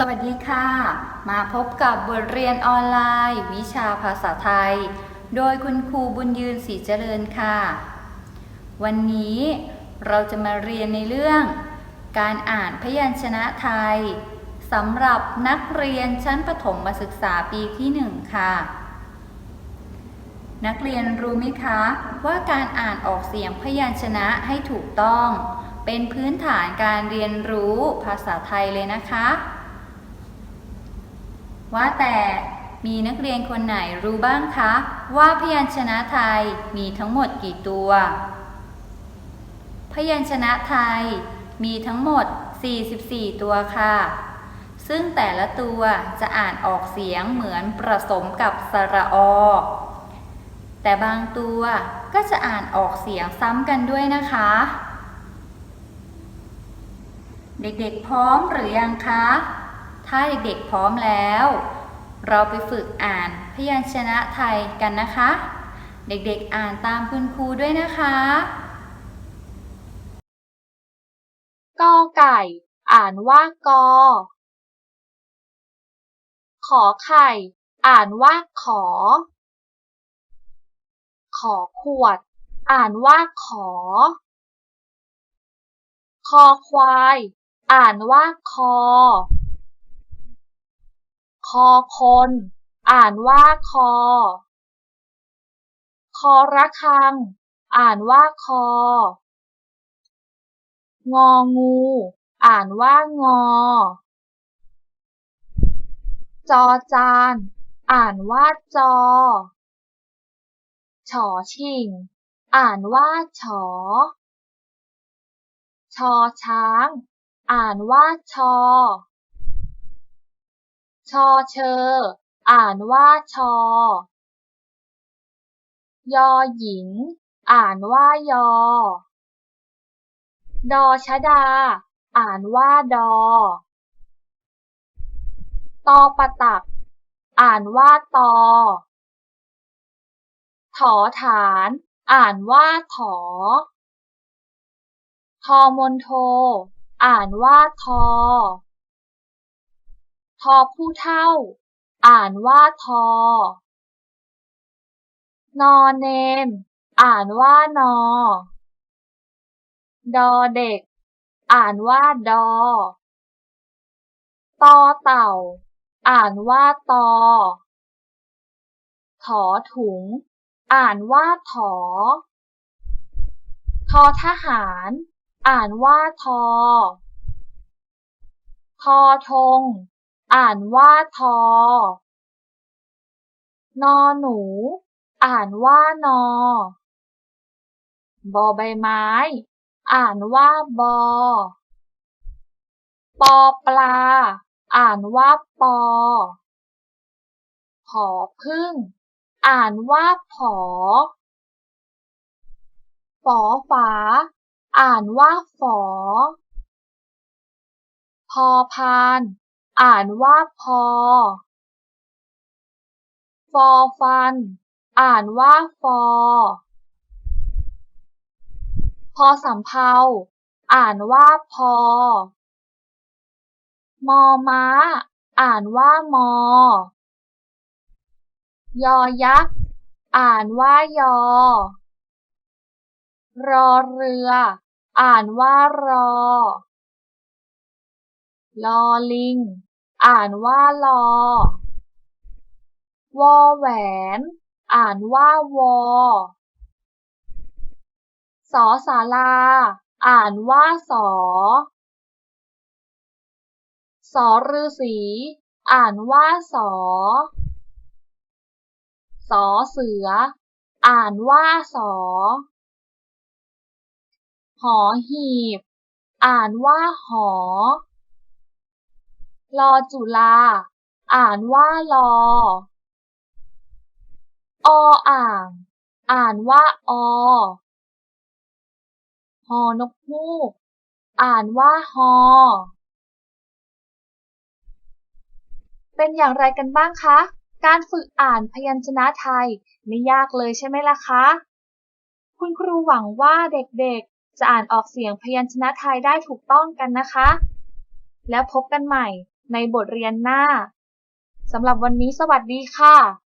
สวัสดีค่ะ มาพบกับบทเรียนออนไลน์ วิชาภาษาไทย โดยคุณครูบุญยืนศรีเจริญค่ะ วันนี้เราจะมาเรียนในเรื่อง การอ่านพยัญชนะไทยสำหรับนักเรียนชั้นประถมศึกษาปีที่หนึ่งค่ะ นักเรียนรู้ไหมคะ ว่าการอ่านออกเสียงพยัญชนะให้ถูกต้อง เป็นพื้นฐานการเรียนรู้ภาษาไทยเลยนะคะ ว่าแต่มีนักเรียนคนไหนรู้บ้างคะ ว่าพยัญชนะไทยมีทั้งหมดกี่ตัว พยัญชนะไทยมีทั้งหมด 44 ตัวค่ะ ซึ่งแต่ละตัวจะอ่านออกเสียงเหมือนผสมกับสระอ แต่บางตัวก็จะอ่านออกเสียงซ้ำกันด้วยนะคะ เด็กๆพร้อมหรือยังคะ ถ้าเด็กๆพร้อมแล้ว เราไปฝึกอ่านพยัญชนะไทยกันนะคะ เด็กๆอ่านตามคุณครูด้วยนะคะกอไก่ อ่านว่ากอ ขอไข่ อ่านว่าขอ ขอขวด อ่านว่าขอ คอควาย อ่านว่าคอ คอคน อ่านว่าคอ คอระฆัง อ่านว่าคอ งองู อ่านว่างอ จอจาน อ่านว่าจอ ฉอชิง อ่านว่าฉอ ชอช้าง อ่านว่าชอ ชอเชอ อ่านว่าชอ ยอหญิง อ่านว่ายอ ดอชดา อ่านว่าดอ ตอปะตัก อ่านว่าตอ ถอฐาน อ่านว่าถอ ทอมนโท อ่านว่าทอ ทอผู้เท่า อ่านว่าทอ นอเนน อ่านว่านอ ดอเด็ก อ่านว่าดอ ตอเต่า อ่านว่าตอ ถอถุง อ่านว่าถอ ทอทหาร อ่านว่าทอ ทอทง อ่านว่าทอ นอหนู อ่านว่านอบอใบไม้ อ่านว่าบอ ปอปลา อ่านว่าปอ ผอพึ่ง อ่านว่าผอฝอฝา อ่านว่าฝอ พอพาน อ่านว่าพอ ฟอฟัน อ่านว่าฟอ พอสำเภา อ่านว่าพอ มอม้า อ่านว่ามอ ยอยักษ์ อ่านว่ายอ รอเรือ อ่านว่ารอลอลิง อ่านว่าลอ วอแหวน อ่านว่าวอ สอศาลา อ่านว่าสอ สอฤาษี อ่านว่าสอ สอเสือ อ่านว่าสอ หอหีบ อ่านว่าหอ ลอจุฬา อ่านว่าลอ ออ่าง อ่านว่าอฮอนกฮูก อ่านว่าฮอ เป็นอย่างไรกันบ้างคะ การฝึกอ่านพยัญชนะไทยไม่ยากเลยใช่ไหมล่ะคะ คุณครูหวังว่าเด็กๆ จะอ่านออกเสียงพยัญชนะไทยได้ถูกต้องกันนะคะ แล้วพบกันใหม่ ในบทเรียนหน้า สำหรับวันนี้สวัสดีค่ะ